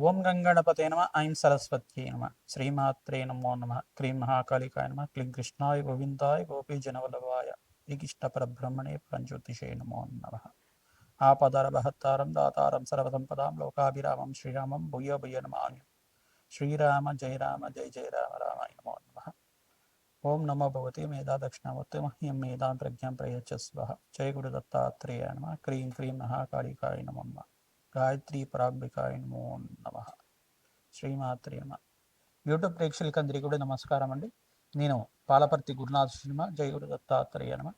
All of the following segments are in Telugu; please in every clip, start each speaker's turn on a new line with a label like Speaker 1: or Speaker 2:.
Speaker 1: ఓం గంగణపతే నమ ఐం సరస్వత్యై నమ. శ్రీమాత్రే నమో నమ. క్రీం మహాకాళికాయ నమ. క్లీం కృష్ణాయ గోవిందాయ గోపీ జనవల్లభాయ. శ్రీకృష్ణ పరబ్రహ్మణే పంచోతిషే నమో నమ. ఆపదర బహత్తారం దాతారం సర్వసంపదాం లోకాభిరామం శ్రీరామం భూయ భూయ నమామి. శ్రీరామ జయ రామ జయ జయ రామ రామాయ నమో నమ. ఓం నమో భగవతి మేధా దక్షిణామూర్తి మహ్యం మేధాం ప్రజ్ఞాం ప్రయచ్చస్వ జయ గురు దత్తాత్రేయ నమ. క్రీం క్రీం మహాకాళికాయ నమో నమ. గాయత్రి పరాబ్రికాయ నమో నమ. శ్రీమాత్రి నమ. యూట్యూబ్ ప్రేక్షకులకి అందరికీ కూడా నమస్కారం అండి. నేను పాలపర్తి గురునాథ్ సినిమా జయగురు దత్తాత్రేయ నమ.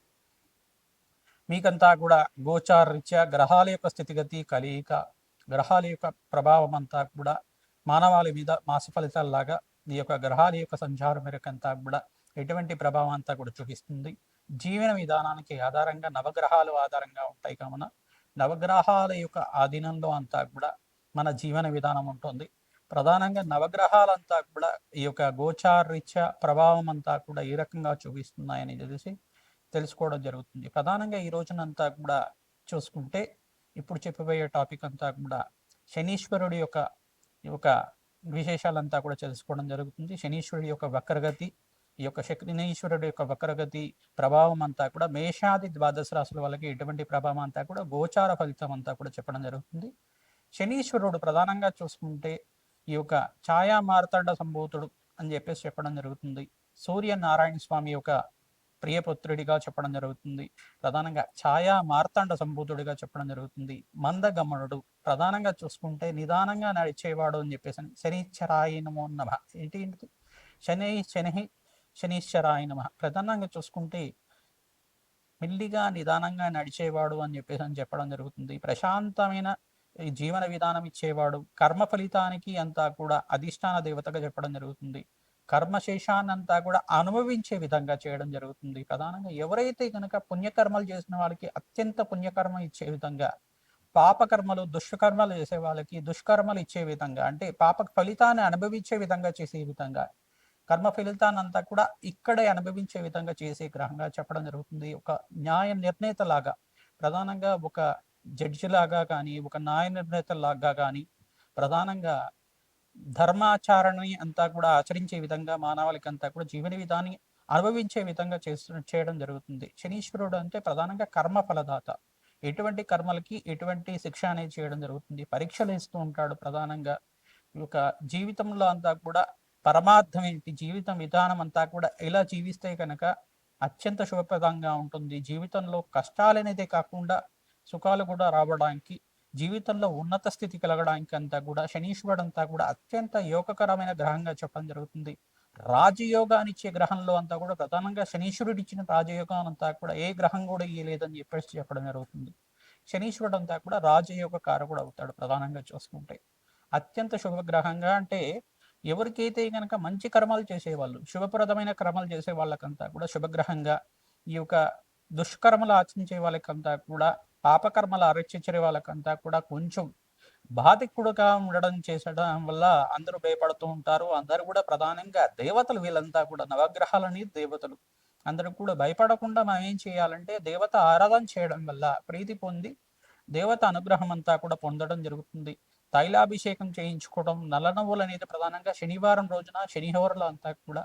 Speaker 1: మీకంతా కూడా గోచార రీత్యా గ్రహాల యొక్క స్థితిగతి కలియిక గ్రహాల యొక్క ప్రభావం అంతా కూడా మానవాళి మీద మాస ఫలితాలలాగా ఈ యొక్క గ్రహాల యొక్క సంచారం మేరకంతా కూడా ఎటువంటి ప్రభావం అంతా కూడా చూపిస్తుంది. జీవన విధానానికి ఆధారంగా నవగ్రహాలు ఆధారంగా ఉంటాయి కావున నవగ్రహాల యొక్క ఆధీనంలో అంతా కూడా మన జీవన విధానం ఉంటుంది. ప్రధానంగా నవగ్రహాలంతా కూడా ఈ యొక్క గోచారీత్య ప్రభావం అంతా కూడా ఏ రకంగా చూపిస్తున్నాయని తెలిసి తెలుసుకోవడం జరుగుతుంది. ప్రధానంగా ఈ రోజునంతా కూడా చూసుకుంటే ఇప్పుడు చెప్పబోయే టాపిక్ అంతా కూడా శనీశ్వరుడి యొక్క యొక్క విశేషాలంతా కూడా తెలుసుకోవడం జరుగుతుంది. శనీశ్వరుడి యొక్క వక్రగతి ఈ యొక్క శనీశ్వరుడు యొక్క వక్రగతి ప్రభావం అంతా కూడా మేషాది ద్వాదశ రాశుల వాళ్ళకి ఎటువంటి ప్రభావం అంతా కూడా గోచార ఫలితం అంతా కూడా చెప్పడం జరుగుతుంది. శనీశ్వరుడు ప్రధానంగా చూసుకుంటే ఈ యొక్క ఛాయా మార్తాండ సంభూతుడు అని చెప్పేసి చెప్పడం జరుగుతుంది. సూర్య నారాయణ స్వామి యొక్క ప్రియపుత్రుడిగా చెప్పడం జరుగుతుంది. ప్రధానంగా ఛాయా మార్తాండ సంభూతుడిగా చెప్పడం జరుగుతుంది. మందగమనుడు ప్రధానంగా చూసుకుంటే నిదానంగా నడిచేవాడు అని చెప్పేసి శనిశ్చరాయి నమో నమ. ఏంటి ఏంటి శని శని శనీశ్వరాయ నమ. ప్రధానంగా చూసుకుంటే మెల్లిగా నిదానంగా నడిచేవాడు అని చెప్పేసి అని చెప్పడం జరుగుతుంది. ప్రశాంతమైన జీవన విధానం ఇచ్చేవాడు కర్మ ఫలితానికి అంతా కూడా అధిష్టాన దేవతగా చెప్పడం జరుగుతుంది. కర్మశేషాన్నంతా కూడా అనుభవించే విధంగా చేయడం జరుగుతుంది. ప్రధానంగా ఎవరైతే కనుక పుణ్యకర్మలు చేసిన వాళ్ళకి అత్యంత పుణ్యకర్మ ఇచ్చే విధంగా పాపకర్మలు దుష్కర్మలు చేసే వాళ్ళకి దుష్కర్మలు ఇచ్చే విధంగా అంటే పాప ఫలితాన్ని అనుభవించే విధంగా చేసే విధంగా కర్మ ఫలితానంతా అంతా కూడా ఇక్కడే అనుభవించే విధంగా చేసే గ్రహంగా చెప్పడం జరుగుతుంది. ఒక న్యాయ నిర్ణేత లాగా ప్రధానంగా ఒక జడ్జి లాగా కానీ ఒక న్యాయ నిర్ణేత లాగా కానీ ప్రధానంగా ధర్మాచారణని అంతా కూడా ఆచరించే విధంగా మానవాళికి అంతా కూడా జీవన విధాన్ని అనుభవించే విధంగా చేస్తు చేయడం జరుగుతుంది. శనీశ్వరుడు అంటే ప్రధానంగా కర్మ ఫలదాత. ఎటువంటి కర్మలకి ఎటువంటి శిక్ష అనేది చేయడం జరుగుతుంది. పరీక్షలు ఇస్తూ ఉంటాడు ప్రధానంగా. ఒక జీవితంలో అంతా కూడా పరమార్థం ఏంటి? జీవితం విధానం అంతా కూడా ఇలా జీవిస్తే కనుక అత్యంత శుభప్రదంగా ఉంటుంది. జీవితంలో కష్టాలు కాకుండా సుఖాలు కూడా రావడానికి జీవితంలో ఉన్నత స్థితి కలగడానికి అంతా కూడా శనీశ్వరుడు అంతా కూడా అత్యంత యోగకరమైన గ్రహంగా చెప్పడం జరుగుతుంది. రాజయోగాన్ని ఇచ్చే గ్రహంలో అంతా కూడా ప్రధానంగా శనీశ్వరుడు ఇచ్చిన రాజయోగం అంతా కూడా ఏ గ్రహం కూడా ఇయ్యలేదని చెప్పేసి చెప్పడం జరుగుతుంది. శనీశ్వరుడు అంతా కూడా రాజయోగ కారకుడు అవుతాడు ప్రధానంగా చూసుకుంటే. అత్యంత శుభగ్రహంగా అంటే ఎవరికైతే కనుక మంచి కర్మలు చేసేవాళ్ళు శుభప్రదమైన కర్మలు చేసే వాళ్ళకంతా కూడా శుభగ్రహంగా ఈ యొక్క దుష్కర్మలు ఆచరించే వాళ్ళకంతా కూడా పాపకర్మలు ఆరక్షించే వాళ్ళకంతా కూడా కొంచెం బాధికుడుగా ఉండడం చేసడం వల్ల అందరూ భయపడుతూ ఉంటారు. అందరూ కూడా ప్రధానంగా దేవతలు వీళ్ళంతా కూడా నవగ్రహాలని దేవతలు. అందరూ కూడా భయపడకుండా మనం ఏం చేయాలంటే దేవత ఆరాధన చేయడం వల్ల ప్రీతి పొంది దేవత అనుగ్రహం అంతా కూడా పొందడం జరుగుతుంది. తైలాభిషేకం చేయించుకోవడం నల్ల అనేది ప్రధానంగా శనివారం రోజున శనిహోరలు అంతా కూడా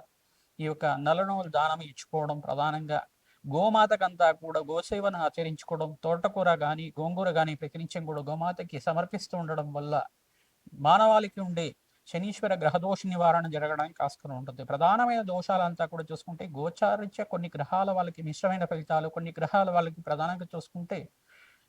Speaker 1: ఈ యొక్క నల్ల దానం ఇచ్చుకోవడం ప్రధానంగా. గోమాతకంతా కూడా గోసేవను ఆచరించుకోవడం తోటకూర కానీ గోంగూర కానీ ప్రకరించం కూడా గోమాతకి సమర్పిస్తూ ఉండడం వల్ల మానవాళికి ఉండే శనీశ్వర గ్రహదోష నివారణ జరగడానికి ఆస్కారం ఉంటుంది. ప్రధానమైన దోషాలంతా కూడా చూసుకుంటే గోచారిత్య కొన్ని గ్రహాల వాళ్ళకి మిశ్రమైన ఫలితాలు కొన్ని గ్రహాల వాళ్ళకి ప్రధానంగా చూసుకుంటే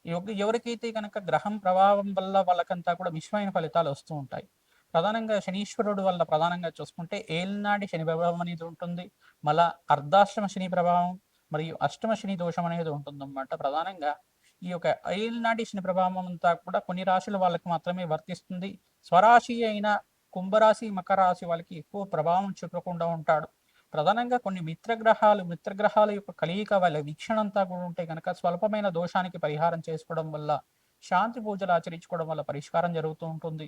Speaker 1: ఎవరికైతే కనుక గ్రహం ప్రభావం వల్ల వాళ్ళకంతా కూడా మిశ్రమైన ఫలితాలు వస్తూ ఉంటాయి. ప్రధానంగా శనీశ్వరుడు వల్ల ప్రధానంగా చూసుకుంటే ఏలినాటి శని ప్రభావం అనేది ఉంటుంది. మళ్ళా అర్ధాశ్రమ శని ప్రభావం మరియు అష్టమ శని దోషం అనేది ఉంటుందన్నమాట. ప్రధానంగా ఈ యొక్క ఏలినాటి శని ప్రభావం అంతా కూడా కొన్ని రాశుల వాళ్ళకి మాత్రమే వర్తిస్తుంది. స్వరాశి అయిన కుంభరాశి మకర రాశి వాళ్ళకి ఎక్కువ ప్రభావం చూపకుండా ఉంటాడు. ప్రధానంగా కొన్ని మిత్రగ్రహాలు మిత్రగ్రహాల యొక్క కలియిక వాళ్ళ వీక్షణ అంతా కూడా ఉంటే కనుక స్వల్పమైన దోషానికి పరిహారం చేసుకోవడం వల్ల శాంతి పూజలు ఆచరించుకోవడం వల్ల పరిష్కారం జరుగుతూ ఉంటుంది.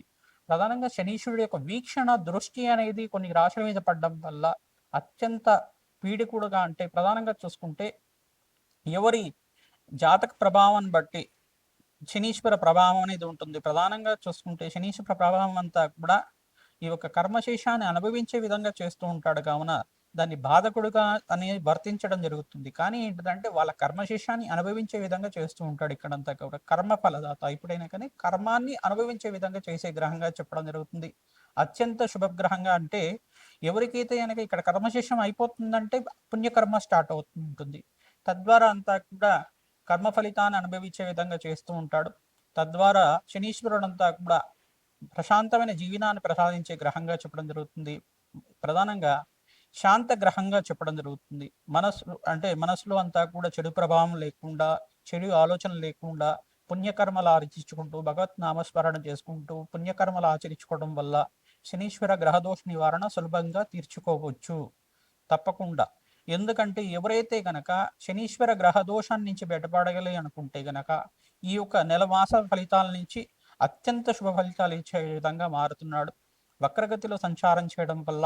Speaker 1: ప్రధానంగా శనీశ్వరుడు యొక్క వీక్షణ దృష్టి అనేది కొన్ని రాశుల మీద పడడం వల్ల అత్యంత పీడికుడుగా అంటే ప్రధానంగా చూసుకుంటే ఎవరి జాతక ప్రభావాన్ని బట్టి శనీశ్వర ప్రభావం అనేది ఉంటుంది. ప్రధానంగా చూసుకుంటే శనీశ్వర ప్రభావం అంతా కూడా ఈ యొక్క కర్మశేషాన్ని అనుభవించే విధంగా చేస్తూ ఉంటాడు. కావున దాన్ని బాధకుడుగా అనేది వర్తించడం జరుగుతుంది. కానీ ఏంటంటే వాళ్ళ కర్మశేషాన్ని అనుభవించే విధంగా చేస్తూ ఉంటాడు ఇక్కడంతా కూడా. కర్మ ఫలదాత. ఇప్పుడైనా కానీ కర్మాన్ని అనుభవించే విధంగా చేసే గ్రహంగా చెప్పడం జరుగుతుంది. అత్యంత శుభగ్రహంగా అంటే ఎవరికైతే కనుక ఇక్కడ కర్మశేషం అయిపోతుందంటే పుణ్యకర్మ స్టార్ట్ అవుతుంటుంది తద్వారా అంతా కూడా కర్మ ఫలితాన్ని అనుభవించే విధంగా చేస్తూ ఉంటాడు. తద్వారా శనీశ్వరుడు అంతా కూడా ప్రశాంతమైన జీవనాన్ని ప్రసాదించే గ్రహంగా చెప్పడం జరుగుతుంది. ప్రధానంగా శాంత గ్రహంగా చెప్పడం జరుగుతుంది. మనసు అంటే మనసులో అంతా కూడా చెడు ప్రభావం లేకుండా చెడు ఆలోచన లేకుండా పుణ్యకర్మలు ఆచరించుకుంటూ భగవత్ నామస్మరణ చేసుకుంటూ పుణ్యకర్మలు ఆచరించుకోవడం వల్ల శనీశ్వర గ్రహదోష నివారణ సులభంగా తీర్చుకోవచ్చు. తప్పకుండా. ఎందుకంటే ఎవరైతే గనక శనీశ్వర గ్రహ నుంచి బయటపడగలి అనుకుంటే గనక ఈ యొక్క నెల మాస ఫలితాల నుంచి అత్యంత శుభ ఫలితాలు ఇచ్చే విధంగా మారుతున్నాడు. వక్రగతిలో సంచారం చేయడం వల్ల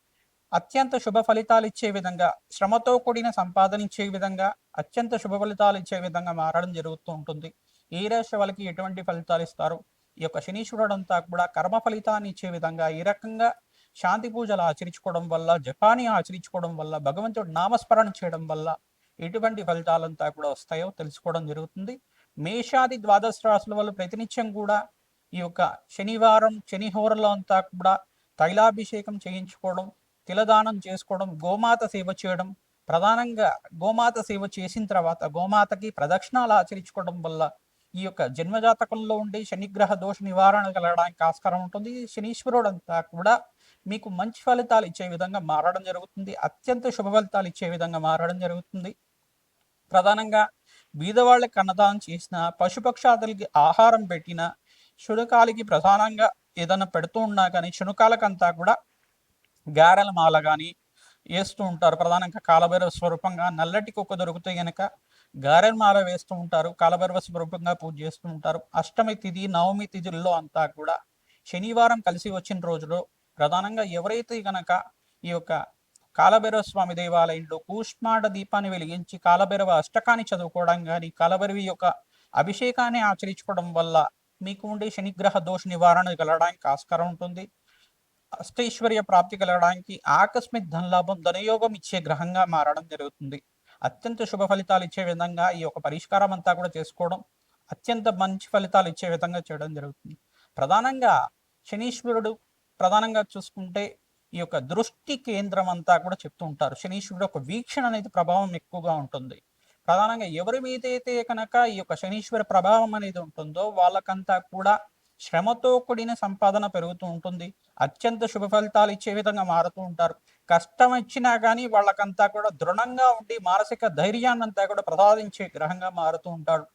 Speaker 1: అత్యంత శుభ ఫలితాలు ఇచ్చే విధంగా శ్రమతో కూడిన సంపాదన ఇచ్చే విధంగా అత్యంత శుభ ఫలితాలు ఇచ్చే విధంగా మారడం జరుగుతూ ఉంటుంది. ఏ రాశి వాళ్ళకి ఎటువంటి ఫలితాలు ఇస్తారు? ఈ యొక్క శనీశ్వరుడు అంతా కూడా కర్మ ఫలితాన్ని ఇచ్చే విధంగా ఈ రకంగా శాంతి పూజలు ఆచరించుకోవడం వల్ల జపాని ఆచరించుకోవడం వల్ల భగవంతుడు నామస్మరణ చేయడం వల్ల ఎటువంటి ఫలితాలంతా కూడా వస్తాయో తెలుసుకోవడం జరుగుతుంది. మేషాది ద్వాదశ రాశుల వల్ల ప్రతినిత్యం కూడా ఈ యొక్క శనివారం శనిహోరలో అంతా కూడా తైలాభిషేకం చేయించుకోవడం తిలదానం చేసుకోవడం గోమాత సేవ చేయడం ప్రధానంగా గోమాత సేవ చేసిన తర్వాత గోమాతకి ప్రదక్షిణాలు ఆచరించుకోవడం వల్ల ఈ యొక్క జన్మజాతకంలో ఉండే శనిగ్రహ దోష నివారణ కలగడానికి ఆస్కారం ఉంటుంది. శనీశ్వరుడు అంతా కూడా మీకు మంచి ఫలితాలు ఇచ్చే విధంగా మారడం జరుగుతుంది. అత్యంత శుభ ఫలితాలు ఇచ్చే విధంగా మారడం జరుగుతుంది. ప్రధానంగా బీదవాళ్ళకి అన్నదానం చేసిన పశుపక్షాదులకి ఆహారం పెట్టిన శునకాలకి ప్రధానంగా ఏదైనా పెడుతూ ఉన్నా కానీ శునకాలకంతా కూడా గారెల మాల కానీ వేస్తూ ఉంటారు. ప్రధానంగా కాలభైరవ స్వరూపంగా నల్లటి కుక్క దొరికితే గనక గారెల మాల వేస్తూ ఉంటారు. కాలభైరవ స్వరూపంగా పూజ చేస్తూ ఉంటారు. అష్టమి తిథి నవమి తిథుల్లో అంతా కూడా శనివారం కలిసి వచ్చిన రోజులో ప్రధానంగా ఎవరైతే గనక ఈ యొక్క కాలభైరవ స్వామి దేవాలయంలో కూష్మాడ దీపాన్ని వెలిగించి కాలభైరవ అష్టకాన్ని చదువుకోవడం కానీ కాలభైరవి యొక్క అభిషేకాన్ని ఆచరించుకోవడం వల్ల మీకు ఉండే శనిగ్రహ దోష నివారణ కలగడానికి ఆస్కారం ఉంటుంది. అష్టైశ్వర్య ప్రాప్తి కలగడానికి ఆకస్మిక్ ధనలాభం ధనయోగం ఇచ్చే గ్రహంగా మారడం జరుగుతుంది. అత్యంత శుభ ఫలితాలు ఇచ్చే విధంగా ఈ యొక్క పరిష్కారం అంతా కూడా చేసుకోవడం అత్యంత మంచి ఫలితాలు ఇచ్చే విధంగా చేయడం జరుగుతుంది. ప్రధానంగా శనీశ్వరుడు ప్రధానంగా చూసుకుంటే ఈ యొక్క దృష్టి కేంద్రం అంతా కూడా చెప్తూ ఉంటారు. శనీశ్వరుడు ఒక వీక్షణ అనేది ప్రభావం ఎక్కువగా ఉంటుంది. ప్రధానంగా ఎవరి మీద అయితే కనుక ఈ యొక్క శనీశ్వర ప్రభావం అనేది ఉంటుందో వాళ్ళకంతా కూడా శ్రమతో కూడిన సంపాదన పెరుగుతూ ఉంటుంది. అత్యంత శుభ ఫలితాలు ఇచ్చే విధంగా మారుతూ ఉంటారు. కష్టం ఇచ్చినా కానీ వాళ్ళకంతా కూడా దృఢంగా ఉండి మానసిక ధైర్యాన్ని అంతా కూడా ప్రసాదించే గ్రహంగా మారుతూ ఉంటాడు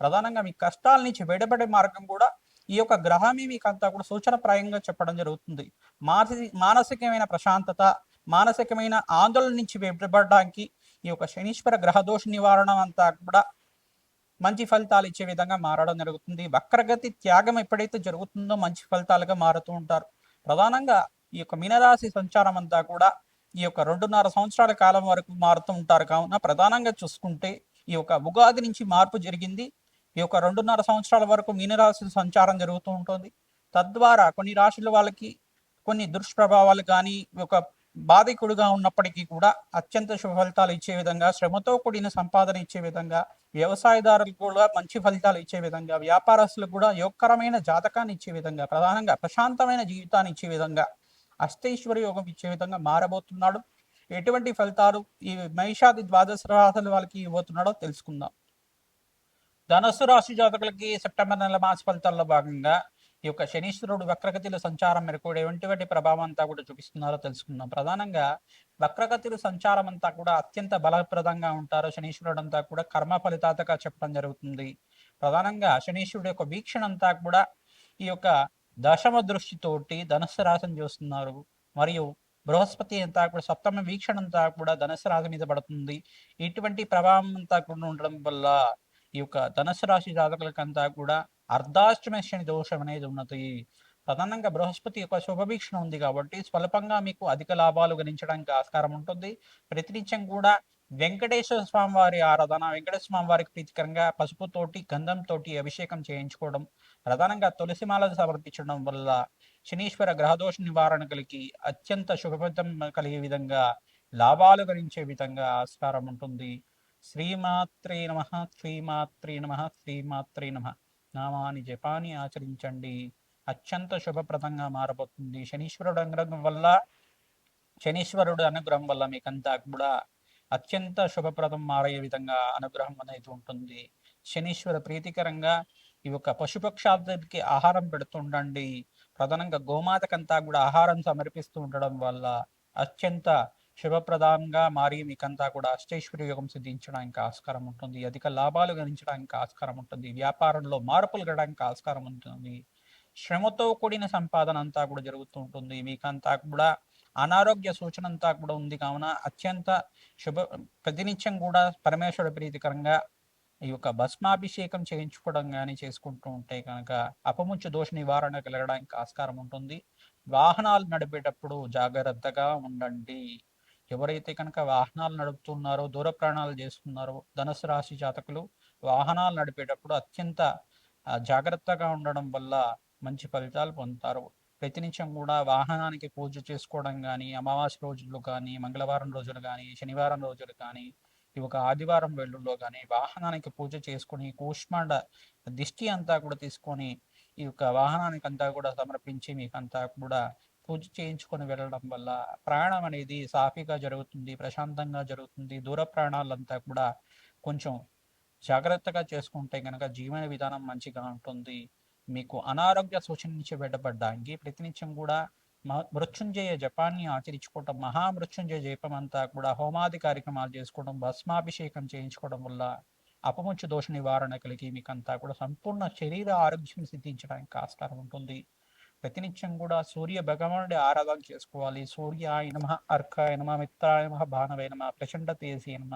Speaker 1: ప్రధానంగా మీ కష్టాల నుంచి విడబడే మార్గం కూడా ఈ యొక్క గ్రహమే మీకు అంతా కూడా సూచనప్రాయంగా చెప్పడం జరుగుతుంది. మానసి మానసికమైన ప్రశాంతత మానసికమైన ఆందోళన నుంచి విడబడడానికి ఈ యొక్క శనీశ్వర గ్రహదోష నివారణ అంతా కూడా మంచి ఫలితాలు ఇచ్చే విధంగా మారడం జరుగుతుంది. వక్రగతి త్యాగం ఎప్పుడైతే జరుగుతుందో మంచి ఫలితాలుగా మారుతూ ఉంటారు. ప్రధానంగా ఈ యొక్క మీనరాశి సంచారం అంతా కూడా ఈ యొక్క రెండున్నర సంవత్సరాల కాలం వరకు మారుతూ ఉంటారు. కావున ప్రధానంగా చూసుకుంటే ఈ యొక్క ఉగాది నుంచి మార్పు జరిగింది. ఈ యొక్క రెండున్నర సంవత్సరాల వరకు మీనరాశి సంచారం జరుగుతూ ఉంటుంది. తద్వారా కొన్ని రాశుల వాళ్ళకి కొన్ని దుష్ప్రభావాలు కానీ ఒక బాధికుడుగా ఉన్నప్పటికీ కూడా అత్యంత శుభ ఫలితాలు ఇచ్చే విధంగా శ్రమతో కూడిన సంపాదన ఇచ్చే విధంగా వ్యవసాయదారులకు కూడా మంచి ఫలితాలు ఇచ్చే విధంగా వ్యాపారస్తులకు కూడా యోగకరమైన జాతకాన్ని ఇచ్చే విధంగా ప్రధానంగా ప్రశాంతమైన జీవితాన్ని ఇచ్చే విధంగా అష్టైశ్వర యోగం ఇచ్చే విధంగా మారబోతున్నాడు. ఎటువంటి ఫలితాలు ఈ మహిషాది ద్వాదశ రాశుల వాళ్ళకి ఇవ్వబోతున్నాడో తెలుసుకుందాం. ధనస్సు రాశి జాతకులకి సెప్టెంబర్ నెల మాస ఫలితాల్లో భాగంగా ఈ యొక్క శనీశ్వరుడు వక్రగతిలో సంచారం మేరకు ఎటువంటి ప్రభావం అంతా కూడా చూపిస్తున్నారో తెలుసుకుందాం. ప్రధానంగా వక్రగతిలో సంచారం అంతా కూడా అత్యంత బలప్రదంగా ఉంటారు. శనీశ్వరుడు అంతా కూడా కర్మ ఫలితాతగా చెప్పడం జరుగుతుంది. ప్రధానంగా శనీశ్వరుడు యొక్క వీక్షణ అంతా కూడా ఈ యొక్క దశమ దృష్టితోటి ధనస్సు రాశిని చూస్తున్నారు. మరియు బృహస్పతి అంతా కూడా సప్తమ వీక్షణ అంతా కూడా ధనుసు రాశి మీద పడుతుంది. ఇటువంటి ప్రభావం అంతా కూడా ఉండడం వల్ల ఈ యొక్క ధనుసు రాశి జాతకులకంతా కూడా అర్ధాష్టమ శని దోషం అనేది ఉన్నది. ప్రధానంగా బృహస్పతి యొక్క శుభభీక్షణ ఉంది కాబట్టి స్వల్పంగా మీకు అధిక లాభాలు గణించడానికి ఆస్కారం ఉంటుంది. ప్రతినిత్యం కూడా వెంకటేశ్వర స్వామి వారి ఆరాధన వెంకటేశ్వర స్వామి వారికి ప్రీతికరంగా పసుపుతోటి గంధంతోటి అభిషేకం చేయించుకోవడం ప్రధానంగా తులసిమాలను సమర్పించడం వల్ల శనీశ్వర గ్రహదోష నివారణ కలిగి అత్యంత శుభఫలితం కలిగే విధంగా లాభాలు గణించే విధంగా ఆస్కారం ఉంటుంది. శ్రీమాత్రే నమ శ్రీమాత్రే నమ శ్రీమాత్రే నమ. నామాని జపాన్ని ఆచరించండి. అత్యంత శుభప్రదంగా మారబోతుంది. శనీశ్వరుడు అనుగ్రహం వల్ల శనీశ్వరుడు అనుగ్రహం వల్ల మీకంతా కూడా అత్యంత శుభప్రదం మారే విధంగా అనుగ్రహం అనేది ఉంటుంది. శనీశ్వర ప్రీతికరంగా ఈ యొక్క పశుపక్షాలకి ఆహారం పెడుతుండండి ప్రధానంగా గోమాతకంతా కూడా ఆహారం సమర్పిస్తూ ఉండడం వల్ల అత్యంత శుభప్రదంగా మారి మీకంతా కూడా అష్టైశ్వర్య యోగం సిద్ధించడానికి ఆస్కారం ఉంటుంది. అధిక లాభాలు గణించడానికి ఆస్కారం ఉంటుంది. వ్యాపారంలో మార్పులు గడడానికి ఆస్కారం ఉంటుంది. శ్రమతో కూడిన సంపాదన అంతా కూడా జరుగుతూ ఉంటుంది. మీకంతా కూడా అనారోగ్య సూచన అంతా కూడా ఉంది కావున అత్యంత శుభ ప్రతినిత్యం కూడా పరమేశ్వర ప్రీతికరంగా ఈ యొక్క భస్మాభిషేకం చేయించుకోవడం కానీ చేసుకుంటూ ఉంటే కనుక అపముచ్చు దోష నివారణ కలగడానికి ఆస్కారం ఉంటుంది. వాహనాలు నడిపేటప్పుడు జాగ్రత్తగా ఉండండి. ఎవరైతే కనుక వాహనాలు నడుపుతున్నారో దూర ప్రయాణాలు చేస్తున్నారో ధనుసు రాశి జాతకులు వాహనాలు నడిపేటప్పుడు అత్యంత జాగ్రత్తగా ఉండడం వల్ల మంచి ఫలితాలు పొందుతారు. ప్రతినిత్యం కూడా వాహనానికి పూజ చేసుకోవడం కానీ అమావాస్య రోజులు కానీ మంగళవారం రోజులు కానీ శనివారం రోజులు కానీ ఈ ఒక ఆదివారం వెల్లుల్లో కానీ వాహనానికి పూజ చేసుకొని కూష్మాండ దిష్టి అంతా కూడా తీసుకొని ఈ యొక్క వాహనానికి అంతా కూడా సమర్పించి మీకు అంతా కూడా పూజ చేయించుకొని వెళ్ళడం వల్ల ప్రయాణం అనేది సాఫీగా జరుగుతుంది ప్రశాంతంగా జరుగుతుంది. దూర ప్రయాణాలంతా కూడా కొంచెం జాగ్రత్తగా చేసుకుంటే కనుక జీవన విధానం మంచిగా ఉంటుంది. మీకు అనారోగ్య సూచన నుంచి బయటపడడానికి ప్రతినిత్యం కూడా మృత్యుంజయ జపాన్ని ఆచరించుకోవటం మహామృత్యుంజయ జపం అంతా కూడా హోమాది కార్యక్రమాలు చేసుకోవడం భస్మాభిషేకం చేయించుకోవడం వల్ల అపముచ్చు దోష నివారణ కలిగి మీకు అంతా కూడా సంపూర్ణ శరీర ఆరోగ్యం సిద్ధించడానికి ఆస్కారం ఉంటుంది. ప్రతినిత్యం కూడా సూర్య భగవానుడి ఆరాధన చేసుకోవాలి. సూర్య నమ అర్క నమ మిత్రాయ నమ భానవే నమ ప్రచండ తేజీ నమ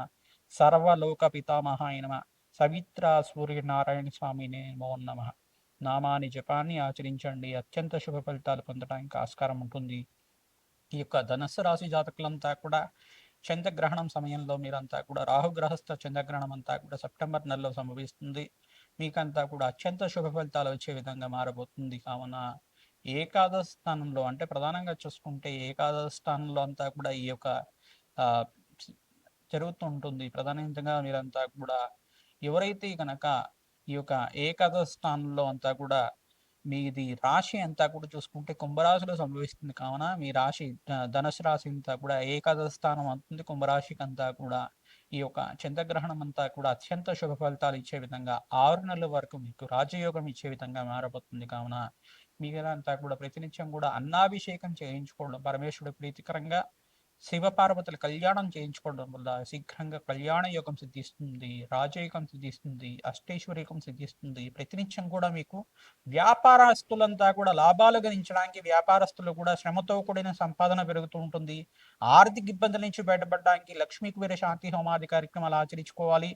Speaker 1: సర్వలోక పితామహ నమ సవిత్ర సూర్యనారాయణ స్వామి నమో నమ. నామాని జపాన్ని ఆచరించండి. అత్యంత శుభ ఫలితాలు పొందడానికి ఆస్కారం ఉంటుంది. ఈ యొక్క ధనస్సు రాశి జాతకులంతా కూడా చంద్రగ్రహణం సమయంలో మీరంతా కూడా రాహుగ్రహస్థ చంద్రగ్రహణం అంతా కూడా సెప్టెంబర్ నెలలో సంభవిస్తుంది. మీకంతా కూడా అత్యంత శుభ ఫలితాలు వచ్చే విధంగా మారబోతుంది కావున ఏకాదశ స్థానంలో అంటే ప్రధానంగా చూసుకుంటే ఏకాదశ స్థానంలో అంతా కూడా ఈ యొక్క జరుగుతుంటుంది ప్రధానంగా మీరంతా కూడా ఎవరైతే కనుక ఈ యొక్క ఏకాదశ స్థానంలో అంతా కూడా మీది రాశి అంతా కూడా చూసుకుంటే కుంభరాశిలో సంభవిస్తుంది. కావున మీ రాశి ధనుసు రాశి అంతా కూడా ఏకాదశ స్థానం అవుతుంది. కుంభరాశికి అంతా కూడా ఈ యొక్క చంద్రగ్రహణం అంతా కూడా అత్యంత శుభ ఫలితాలు ఇచ్చే విధంగా ఆరు నెలల వరకు మీకు రాజయోగం ఇచ్చే విధంగా మారబోతుంది. కావున మీరంతా కూడా ప్రతినిత్యం కూడా అన్నాభిషేకం చేయించుకోవడం పరమేశ్వరుడు ప్రీతికరంగా శివపార్వతుల కళ్యాణం చేయించుకోవడం వల్ల శీఘ్రంగా కళ్యాణ యోగం సిద్ధిస్తుంది రాజయోగం సిద్ధిస్తుంది అష్టేశ్వరీకం సిద్ధిస్తుంది. ప్రతినిత్యం కూడా మీకు వ్యాపారస్తులంతా కూడా లాభాలు గణించడానికి వ్యాపారస్తులు కూడా శ్రమతో కూడిన సంపాదన పెరుగుతూ ఉంటుంది. ఆర్థిక ఇబ్బందుల నుంచి బయటపడడానికి లక్ష్మీ కుబేర శాంతి హోమాది కార్యక్రమాలు ఆచరించుకోవాలి.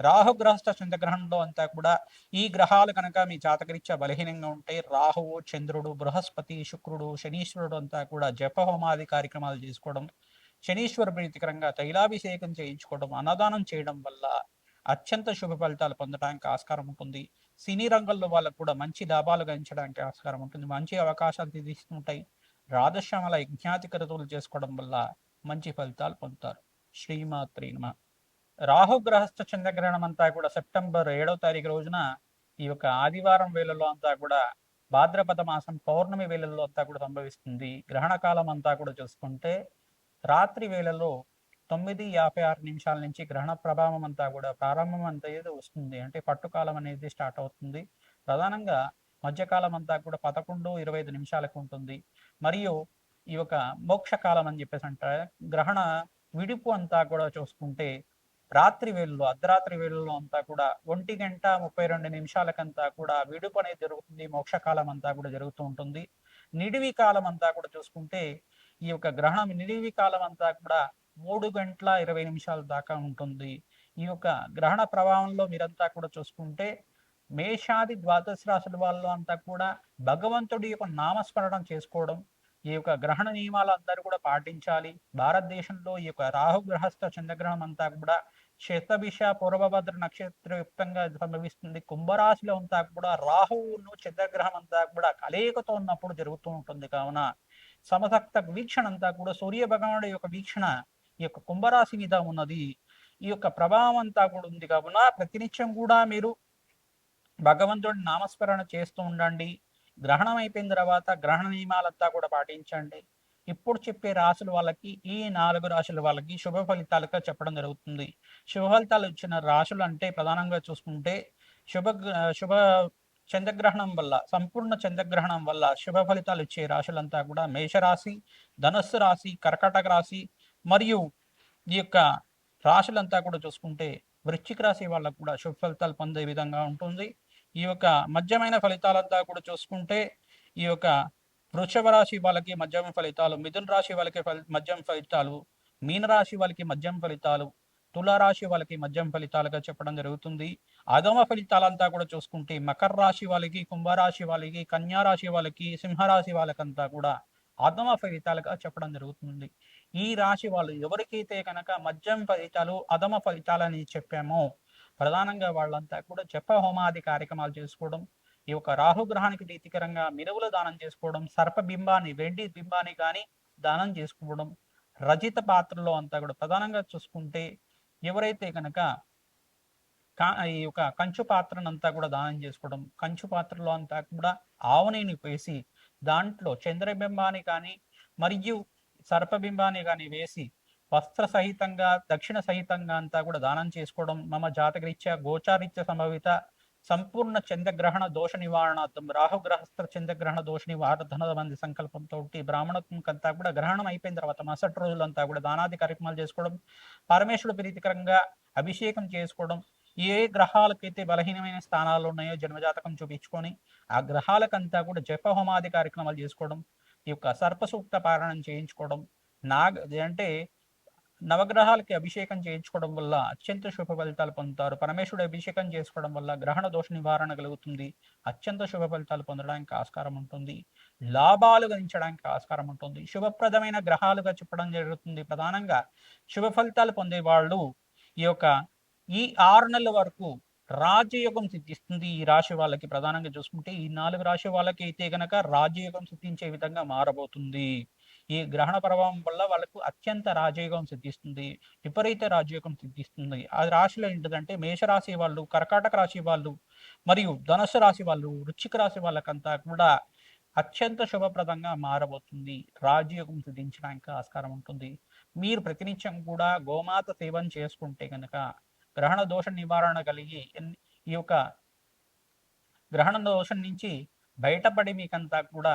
Speaker 1: రాహుగ్రహస్థ చంద్రగ్రహణంలో అంతా కూడా ఈ గ్రహాలు కనుక మీ జాతకరీత్యా బలహీనంగా ఉంటే రాహువు చంద్రుడు బృహస్పతి శుక్రుడు శనీశ్వరుడు అంతా కూడా జప హోమాది కార్యక్రమాలు చేసుకోవడం శనీశ్వర ప్రీతికరంగా తైలాభిషేకం చేయించుకోవడం అన్నదానం చేయడం వల్ల అత్యంత శుభ ఫలితాలు పొందడానికి ఆస్కారం ఉంటుంది. సినీ రంగంలో వాళ్ళకు కూడా మంచి లాభాలు గణించడానికి ఆస్కారం ఉంటుంది. మంచి అవకాశాలు తీస్తుంటాయి. రాధశ్యామల యజ్ఞాతి క్రతువులు చేసుకోవడం వల్ల మంచి ఫలితాలు పొందుతారు. శ్రీమాత్రి నమ. రాహుగ్రహస్థ చంద్రగ్రహణం అంతా కూడా సెప్టెంబర్ ఏడవ తారీఖు రోజున ఈ యొక్క ఆదివారం వేళల్లో అంతా కూడా భాద్రపద మాసం పౌర్ణమి వేళల్లో అంతా కూడా సంభవిస్తుంది. గ్రహణ కాలం అంతా కూడా చూసుకుంటే రాత్రి వేళలో తొమ్మిది యాభై ఆరు నిమిషాల నుంచి గ్రహణ ప్రభావం అంతా కూడా ప్రారంభం అంతా ఏదో వస్తుంది. అంటే పట్టుకాలం అనేది స్టార్ట్ అవుతుంది. ప్రధానంగా మధ్యకాలం అంతా కూడా పదకొండు ఇరవై ఐదు నిమిషాలకు ఉంటుంది. మరియు ఈ యొక్క మోక్షకాలం అని చెప్పేసి అంటారు. గ్రహణ విడుపు అంతా కూడా చూసుకుంటే రాత్రి వేళల్లో అర్ధరాత్రి వేళల్లో అంతా కూడా ఒంటి గంట ముప్పై రెండు నిమిషాలకంతా కూడా విడుపు అనేది జరుగుతుంది. మోక్షకాలం అంతా కూడా జరుగుతూ ఉంటుంది. నిడివి కాలం అంతా కూడా చూసుకుంటే ఈ యొక్క గ్రహణం నిడివి కాలం అంతా కూడా మూడు గంటల ఇరవై నిమిషాల దాకా ఉంటుంది. ఈ యొక్క గ్రహణ ప్రభావంలో మీరంతా కూడా చూసుకుంటే మేషాది ద్వాదశ రాశుల వాళ్ళు అంతా కూడా భగవంతుడి యొక్క నామస్మరణం చేసుకోవడం ఈ యొక్క గ్రహణ నియమాలు అందరూ కూడా పాటించాలి. భారతదేశంలో ఈ యొక్క రాహు గ్రహస్థ చంద్రగ్రహణం అంతా కూడా శతభిష పూర్వభద్ర నక్షత్రయుక్తంగా సంభవిస్తుంది. కుంభరాశిలో అంతా కూడా రాహువును చంద్రగ్రహం అంతా కూడా కలయికతో ఉన్నప్పుడు జరుగుతూ ఉంటుంది కావున సమసక్త వీక్షణ అంతా కూడా సూర్య భగవానుడి యొక్క వీక్షణ ఈ యొక్క కుంభరాశి మీద ఉన్నది. ఈ యొక్క ప్రభావం అంతా కూడా ఉంది కావున ప్రతినిత్యం కూడా మీరు భగవంతుడి నామస్మరణ చేస్తూ ఉండండి. గ్రహణం అయిపోయిన తర్వాత గ్రహణ నియమాలంతా కూడా పాటించండి. ఇప్పుడు చెప్పే రాశుల వాళ్ళకి ఈ నాలుగు రాశుల వాళ్ళకి శుభ ఫలితాలుగా చెప్పడం జరుగుతుంది. శుభ ఫలితాలు ఇచ్చిన రాశులు అంటే ప్రధానంగా చూసుకుంటే శుభ శుభ చంద్రగ్రహణం వల్ల సంపూర్ణ చంద్రగ్రహణం వల్ల శుభ ఫలితాలు ఇచ్చే రాశులంతా కూడా మేషరాశి ధనస్సు రాశి కర్కాటక రాశి మరియు ఈ యొక్క రాశులంతా కూడా చూసుకుంటే వృశ్చిక రాశి వాళ్ళకు కూడా శుభ ఫలితాలు పొందే విధంగా ఉంటుంది. ఈ యొక్క మధ్యమైన ఫలితాలంతా కూడా చూసుకుంటే ఈ యొక్క వృషభ రాశి వాళ్ళకి మధ్యమ ఫలితాలు మిథున రాశి వాళ్ళకి మధ్యమ ఫలితాలు మీనరాశి వాళ్ళకి మధ్యమ ఫలితాలు తులారాశి వాళ్ళకి మధ్యమ ఫలితాలుగా చెప్పడం జరుగుతుంది. అగమ ఫలితాలంతా కూడా చూసుకుంటే మకర రాశి వాళ్ళకి కుంభరాశి వాళ్ళకి కన్యా రాశి వాళ్ళకి సింహరాశి వాళ్ళకంతా కూడా అగమ ఫలితాలుగా చెప్పడం జరుగుతుంది. ఈ రాశి వాళ్ళు ఎవరికైతే కనుక మధ్యం ఫలితాలు అధమ ఫలితాలని చెప్పామో ప్రధానంగా వాళ్ళంతా కూడా జప హోమాది కార్యక్రమాలు చేసుకోవడం ఈ యొక్క రాహుగ్రహానికి ప్రీతికరంగా మినువులు దానం చేసుకోవడం సర్పబింబాన్ని వెండి బింబాన్ని కానీ దానం చేసుకోవడం రజిత పాత్రలో అంతా కూడా ప్రధానంగా చూసుకుంటే ఎవరైతే కనుక ఈ యొక్క కంచు పాత్రను అంతా కూడా దానం చేసుకోవడం కంచు పాత్రలో అంతా కూడా ఆవనేని వేసి దాంట్లో చంద్రబింబాన్ని కానీ మరియు సర్పబింబాన్ని కానీ వేసి వస్త్ర సహితంగా దక్షిణ సహితంగా అంతా కూడా దానం చేసుకోవడం మమ జాతకరీత్యా గోచారీత్య సంభవిత సంపూర్ణ చంద్రగ్రహణ దోష నివారణార్థం రాహుగ్రహస్థ చంద్రగ్రహణ దోష నివారణ మంది సంకల్పంతో బ్రాహ్మణత్వం అంతా కూడా గ్రహణం అయిపోయిన తర్వాత మరుసటి రోజులంతా కూడా దానాది కార్యక్రమాలు చేసుకోవడం పరమేశ్వరుడు ప్రీతికరంగా అభిషేకం చేసుకోవడం ఏ గ్రహాలకైతే బలహీనమైన స్థానాలు ఉన్నాయో జన్మజాతకం చూపించుకొని ఆ గ్రహాలకంతా కూడా జప హోమాది కార్యక్రమాలు చేసుకోవడం ఈ యొక్క సర్పసూక్త పారాయణం చేయించుకోవడం నాగ అంటే నవగ్రహాలకి అభిషేకం చేయించుకోవడం వల్ల అత్యంత శుభ ఫలితాలు పొందుతారు. పరమేశ్వరుడు అభిషేకం చేసుకోవడం వల్ల గ్రహణ దోష నివారణ కలుగుతుంది. అత్యంత శుభ ఫలితాలు పొందడానికి ఆస్కారం ఉంటుంది. లాభాలు గణించడానికి ఆస్కారం ఉంటుంది. శుభప్రదమైన గ్రహాలుగా చెప్పడం జరుగుతుంది. ప్రధానంగా శుభ ఫలితాలు పొందే వాళ్ళు ఈ యొక్క ఈ ఆరు నెలల వరకు రాజయోగం సిద్ధిస్తుంది ఈ రాశి వాళ్ళకి. ప్రధానంగా చూసుకుంటే ఈ నాలుగు రాశి వాళ్ళకి అయితే గనక రాజయోగం సిద్ధించే విధంగా మారబోతుంది. ఈ గ్రహణ ప్రభావం వల్ల వాళ్ళకు అత్యంత రాజయోగం సిద్ధిస్తుంది విపరీత రాజయోగం సిద్ధిస్తుంది. ఆ రాశిలో ఏంటిదంటే మేషరాశి వాళ్ళు కర్కాటక రాశి వాళ్ళు మరియు ధనుసు రాశి వాళ్ళు వృచ్చిక రాశి వాళ్ళకంతా కూడా అత్యంత శుభప్రదంగా మారబోతుంది. రాజయోగం సిద్ధించడానికి ఆస్కారం ఉంటుంది. మీరు ప్రతినిత్యం కూడా గోమాత సేవన చేసుకుంటే కనుక గ్రహణ దోష నివారణ కలిగి ఈ యొక్క గ్రహణ దోషం నుంచి బయటపడి మీకంతా కూడా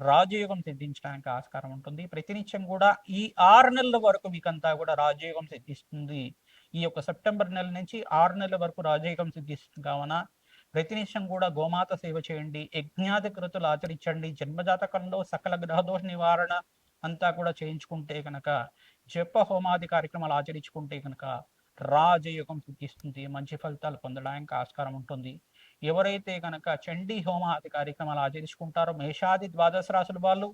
Speaker 1: రాజయోగం సిద్ధించడానికి ఆస్కారం ఉంటుంది. ప్రతినిత్యం కూడా ఈ ఆరు నెలల వరకు మీకంతా కూడా రాజయోగం సిద్ధిస్తుంది. ఈ యొక్క సెప్టెంబర్ నెల నుంచి ఆరు నెలల వరకు రాజయోగం సిద్ధిస్తుంది. కావున ప్రతినిత్యం కూడా గోమాత సేవ చేయండి. యజ్ఞాతి కృతులు ఆచరించండి. జన్మజాతకంలో సకల గ్రహదోష నివారణ అంతా కూడా చేయించుకుంటే కనుక జప హోమాది కార్యక్రమాలు ఆచరించుకుంటే కనుక రాజయోగం సిద్ధిస్తుంది. మంచి ఫలితాలు పొందడానికి ఆస్కారం ఉంటుంది. ఎవరైతే కనుక చండీ హోమాది కార్యక్రమాలు ఆచరించుకుంటారో మేషాది ద్వాదశ రాశుల వాళ్ళు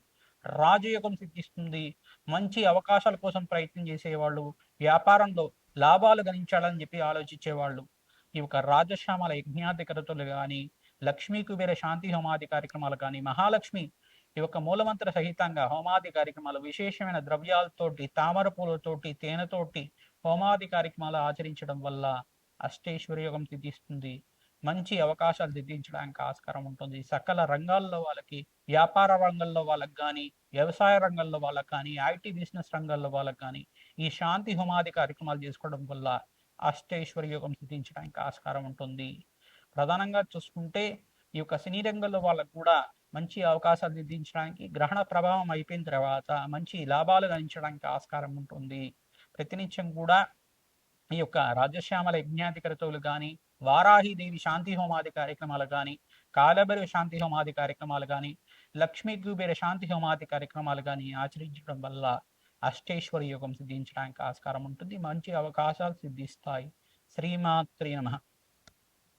Speaker 1: రాజయోగం సిద్ధిస్తుంది. మంచి అవకాశాల కోసం ప్రయత్నం చేసేవాళ్ళు వ్యాపారంలో లాభాలు గణించాలని చెప్పి ఆలోచించేవాళ్ళు. ఈ యొక్క రాజశ్యామల యజ్ఞాధికరతులు కానీ లక్ష్మీ కుబేర శాంతి హోమాది కార్యక్రమాలు కానీ మహాలక్ష్మి ఈ యొక్క మూలమంత్ర సహితంగా హోమాది కార్యక్రమాలు విశేషమైన ద్రవ్యాలతోటి తామర పూలతోటి తేనెతోటి హోమాది కార్యక్రమాలు ఆచరించడం వల్ల అష్టైశ్వర్యోగం సిద్ధిస్తుంది. మంచి అవకాశాలు సిద్ధించడానికి ఆస్కారం ఉంటుంది. సకల రంగాల్లో వాళ్ళకి వ్యాపార రంగంలో వాళ్ళకి కానీ వ్యవసాయ రంగంలో వాళ్ళకి కానీ ఐటీ బిజినెస్ రంగంలో వాళ్ళకి కానీ ఈ శాంతి హోమాది కార్యక్రమాలు చేసుకోవడం వల్ల అష్టైశ్వర్య యోగం సిద్ధించడానికి ఆస్కారం ఉంటుంది. ప్రధానంగా చూసుకుంటే ఈ యొక్క సినీ రంగంలో వాళ్ళకు కూడా మంచి అవకాశాలు సిద్ధించడానికి గ్రహణ ప్రభావం అయిపోయిన తర్వాత మంచి లాభాలు గణించడానికి ఆస్కారం ఉంటుంది. ప్రతినిత్యం కూడా ఈ యొక్క రాజశ్యామల యజ్ఞాధికరతలు కానీ వారాహిదేవి శాంతి హోమాది కార్యక్రమాలు కానీ కాలభైరవ శాంతి హోమాది కార్యక్రమాలు కానీ లక్ష్మీ కుబేర శాంతి హోమాది కార్యక్రమాలు కానీ ఆచరించడం వల్ల అష్టేశ్వర యోగం సిద్ధించడానికి ఆస్కారం ఉంటుంది. మంచి అవకాశాలు సిద్ధిస్తాయి. శ్రీమాత్రి నమ.